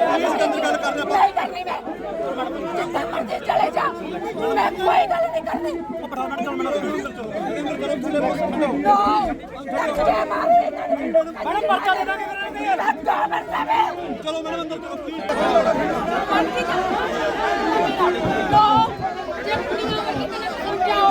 ਨਹੀਂ ਕਰਨੀ ਮੈਂ ਜਿੱਦਾਂ ਮਰਜ਼ੀ ਚਲੇ ਜਾ ਮੈਂ ਕੋਈ ਗੱਲ ਨਹੀਂ ਕਰਨੀ ਨੋ ਲੱਗੇ ਮਾਰੇ ਮੈਡਮ ਪਰਚਾ ਦੇ ਦਾਂਗੇ ਲੱਗਾ ਮਰਦਾ ਮੈਂ ਚਲੋ ਮੈਡਮ ਅੰਦਰ ਚਲੋ ਨੋ ਜੇ ਕੁੜੀਆਂ ਵਰਗੀ ਤੈਨੂੰ ਸਮਝਾਓ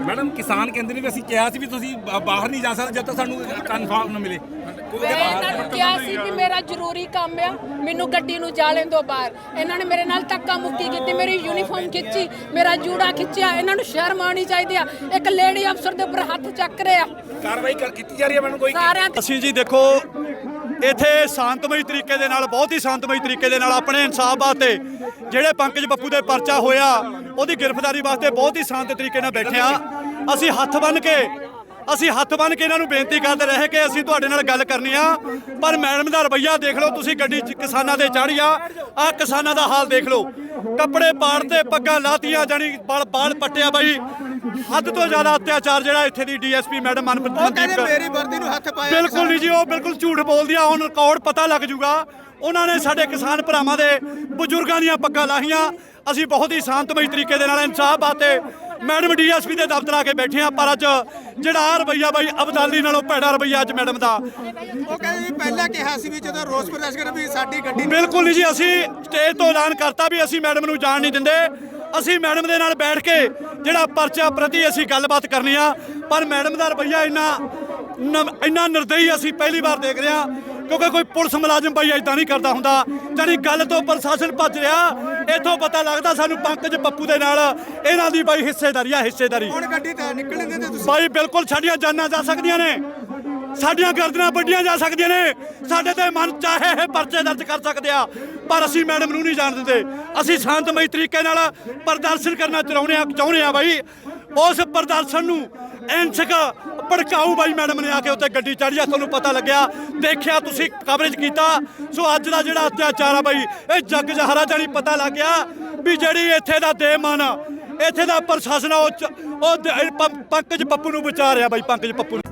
ਮੈਡਮ ਕਿਸਾਨ ਕਹਿੰਦੇ ਨੇ ਵੀ ਅਸੀਂ ਕਿਹਾ ਸੀ ਵੀ ਤੁਸੀਂ ਬ- ਬਾਹਰ ਨਹੀਂ ਜਾ ਸਕਦੇ ਜਦ ਤੱਕ ਸਾਨੂੰ ਕਨਫਰਮ ਨਾ ਮਿਲੇ। ਮੈਂ ਇਹਨਾਂ ਨੂੰ ਕਿਹਾ ਸੀ ਕਿ ਮੇਰਾ ਜ਼ਰੂਰੀ ਕੰਮ ਆ ਮੈਨੂੰ ਗੱਡੀ ਨੂੰ ਜਾ ਲੈਣ ਦਿਓ ਬਾਹਰ। ਇਹਨਾਂ ਨੇ ਮੇਰੇ ਨਾਲ ਧੱਕਾ ਮੁੱਕੀ ਕੀਤੀ ਮੇਰੀ ਯੂਨੀਫਾਰਮ ਖਿੱਚੀ ਮੇਰਾ ਜੂੜਾ ਖਿੱਚਿਆ ਇਹਨਾਂ ਨੂੰ ਸ਼ਰਮ ਆਉਣੀ ਚਾਹੀਦੀ ਆ। ਇੱਕ ਲੇਡੀ ਅਫਸਰ ਦੇ ਉੱਪਰ ਹੱਥ ਚੱਕ ਰਹੇ। ਆ ਕਾਰਵਾਈ ਕਰ- ਕੀਤੀ ਜਾ ਰਹੀ ਹੈ ਮੈਡਮ ਕੋਈ ਸਾਰਿਆਂ ਤੇ ਅਸੀਂ ਜੀ ਦੇਖੋ ਇੱਥੇ ਸ਼ਾਂਤਮਈ ਤਰੀਕੇ ਦੇ ਨਾਲ, ਬਹੁਤ ਹੀ ਸ਼ਾਂਤਮਈ ਤਰੀਕੇ ਦੇ ਨਾਲ ਆਪਣੇ ਇਨਸਾਫ ਵਾਸਤੇ ਜਿਹੜੇ ਪੰਕਜ ਬੱਪੂ ਦੇ ਪਰਚਾ ਹੋਇਆ, ਉਹਦੀ ਗ੍ਰਿਫਤਾਰੀ ਵਾਸਤੇ ਬਹੁਤ ਹੀ ਸ਼ਾਂਤ ਤਰੀਕੇ ਨਾਲ ਬੈਠੇ ਆ ਅਸੀਂ ਹੱਥ ਬੰਨ ਕੇ, ਅਸੀਂ ਹੱਥ ਬੰਨ ਕੇ ਇਹਨਾਂ ਨੂੰ ਬੇਨਤੀ ਕਰਦੇ ਰਹੇ ਕਿ ਅਸੀਂ ਤੁਹਾਡੇ ਨਾਲ ਗੱਲ ਕਰਨੀ ਆ। ਪਰ ਮੈਡਮ ਦਾ ਰਵੱਈਆ ਦੇਖ ਲਓ, ਤੁਸੀਂ ਗੱਡੀ 'ਚ ਕਿਸਾਨਾਂ ਦੇ ਚੜ੍ਹ ਆ ਆ ਕਿਸਾਨਾਂ ਦਾ ਹਾਲ ਦੇਖ ਲਓ। ਕੱਪੜੇ ਪਾੜ 'ਤੇ ਪੱਗਾਂ ਲਾਤੀਆਂ ਜਾਨੀ ਬਾਲ ਬਾਲ ਪੱਟਿਆ ਬਾਈ। ਹੱਦ ਤੋਂ ਜ਼ਿਆਦਾ ਅਤਿਆਚਾਰ ਜਿਹੜਾ ਇੱਥੇ ਦੀ ਡੀਐਸਪੀ ਮੈਡਮ ਮਨਪ੍ਰੀਤ ਉਹ ਕਹਿੰਦੇ ਮੇਰੀ ਵਰਦੀ ਨੂੰ ਹੱਥ ਪਾਇਆ ਬਿਲਕੁਲ ਨਹੀਂ ਜੀ ਉਹ ਬਿਲਕੁਲ ਝੂਠ ਬੋਲਦੀ ਆ ਹੁਣ ਰਿਕਾਰਡ ਪਤਾ ਲੱਗ ਜੂਗਾ। ਉਹਨਾਂ ਨੇ ਸਾਡੇ ਕਿਸਾਨ ਭਰਾਵਾਂ ਦੇ ਬਜ਼ੁਰਗਾਂ ਦੀਆਂ ਪੱਗਾਂ ਲਾਹੀਆਂ। ਅਸੀਂ ਬਹੁਤ ਹੀ ਸ਼ਾਂਤਮਈ ਤਰੀਕੇ ਦੇ ਨਾਲ ਇਨਸਾਫ ਬਾਤੇ ਮੈਡਮ ਡੀਐਸਪੀ ਦੇ ਦਫ਼ਤਰ ਆ ਕੇ ਬੈਠੇ ਆ ਪਰ ਅੱਜ ਜਿਹੜਾ ਆਹ ਰਵੱਈਆ ਬਾਈ ਅਬਦਾਲੀ ਨਾਲੋਂ ਭੈੜਾ ਰਵੱਈਆ ਅੱਜ ਮੈਡਮ ਦਾ। ਉਹ ਕਹਿੰਦੇ ਵੀ ਪਹਿਲਾਂ ਕਿਹਾ ਸੀ ਵੀ ਜਦੋਂ ਰੋਸ ਪ੍ਰਦਰਸ਼ਨ ਵੀ ਸਾਡੀ ਗੱਡੀ ਬਿਲਕੁਲ ਨਹੀਂ ਜੀ ਅਸੀਂ ਸਟੇਜ ਤੋਂ ਐਲਾਨ ਕਰਤਾ ਵੀ ਅਸੀਂ ਮੈਡਮ ਨੂੰ ਜਾਣ ਨਹੀਂ ਦਿੰਦੇ। ਅਸੀਂ ਮੈਡਮ ਦੇ ਨਾਲ ਬੈਠ ਕੇ ਜਿਹੜਾ ਪਰਚਾ ਪ੍ਰਤੀ ਅਸੀਂ ਗੱਲਬਾਤ ਕਰਨੀ ਆ ਪਰ ਮੈਡਮ ਦਾ ਰਵੱਈਆ ਇੰਨਾ ਇੰਨਾ ਨਿਰਦਈ ਅਸੀਂ ਪਹਿਲੀ ਵਾਰ ਦੇਖ ਰਹੇ ਕਿਉਂਕਿ ਕੋਈ ਪੁਲਿਸ ਮੁਲਾਜ਼ਮ ਬਾਈ ਇਦਾਂ ਨਹੀਂ ਕਰਦਾ ਹੁੰਦਾ। ਜਾਨੀ ਗੱਲ ਤੋਂ ਪ੍ਰਸ਼ਾਸਨ ਭੱਜ ਰਿਹਾ ਇੱਥੋਂ ਪਤਾ ਲੱਗਦਾ ਸਾਨੂੰ ਪੰਕਜ ਪੱਪੂ ਦੇ ਨਾਲ ਇਹਨਾਂ ਦੀ ਬਾਈ ਹਿੱਸੇਦਾਰੀ ਆ ਹਿੱਸੇਦਾਰੀ। ਹੁਣ ਗੱਡੀ ਤਾਂ ਨਿਕਲਣ ਦਿੰਦੇ ਤੁਸੀਂ? ਬਾਈ ਬਿਲਕੁਲ ਸਾਡੀਆਂ ਜਾਨਾਂ ਜਾ ਸਕਦੀਆਂ ਨੇ। ਸਾਡੀਆਂ ਗਰਦਨਾਂ ਵੱਡੀਆਂ ਜਾ ਸਕਦੀਆਂ ਨੇ। ਸਾਡੇ ਤੇ ਮਨ ਚਾਹੇ ਇਹ ਪਰਚੇ ਦਰਜ ਕਰ ਸਕਦੇ ਆ ਪਰ ਅਸੀਂ ਮੈਡਮ ਨੂੰ ਨਹੀਂ ਜਾਣ ਦਿੰਦੇ। ਅਸੀਂ ਸ਼ਾਂਤਮਈ ਤਰੀਕੇ ਨਾਲ ਪ੍ਰਦਰਸ਼ਨ ਕਰਨਾ ਚਾਹੁੰਦੇ ਆ ਚਾਹੁੰਦੇ ਆ ਬਾਈ। ਉਸ ਪ੍ਰਦਰਸ਼ਨ ਨੂੰ ਐਂਸਕ ਭੜਕਾਊ ਬਾਈ ਮੈਡਮ ਨੇ ਆ ਕੇ ਉੱਤੇ ਗੱਡੀ ਚੜ੍ਹੀ ਆ, ਤੁਹਾਨੂੰ ਪਤਾ ਲੱਗਿਆ। ਦੇਖਿਆ, ਤੁਸੀਂ ਕਵਰੇਜ ਕੀਤਾ। ਸੋ ਅੱਜ ਦਾ ਜਿਹੜਾ ਅਤਿਆਚਾਰ ਆ ਬਾਈ, ਇਹ ਜੱਗ ਜਹਰਾ ਜਾਨੀ ਪਤਾ ਲੱਗ ਗਿਆ ਵੀ ਜਿਹੜੀ ਇੱਥੇ ਦਾ ਦੇਮਨ ਇੱਥੇ ਦਾ ਪ੍ਰਸ਼ਾਸਨ ਆ, ਉਹ ਪੰਕਜ ਪੱਪੂ ਨੂੰ ਵਿਚਾਰਿਆ ਬਾਈ, ਪੰਕਜ ਪੱਪੂ ਨੂੰ।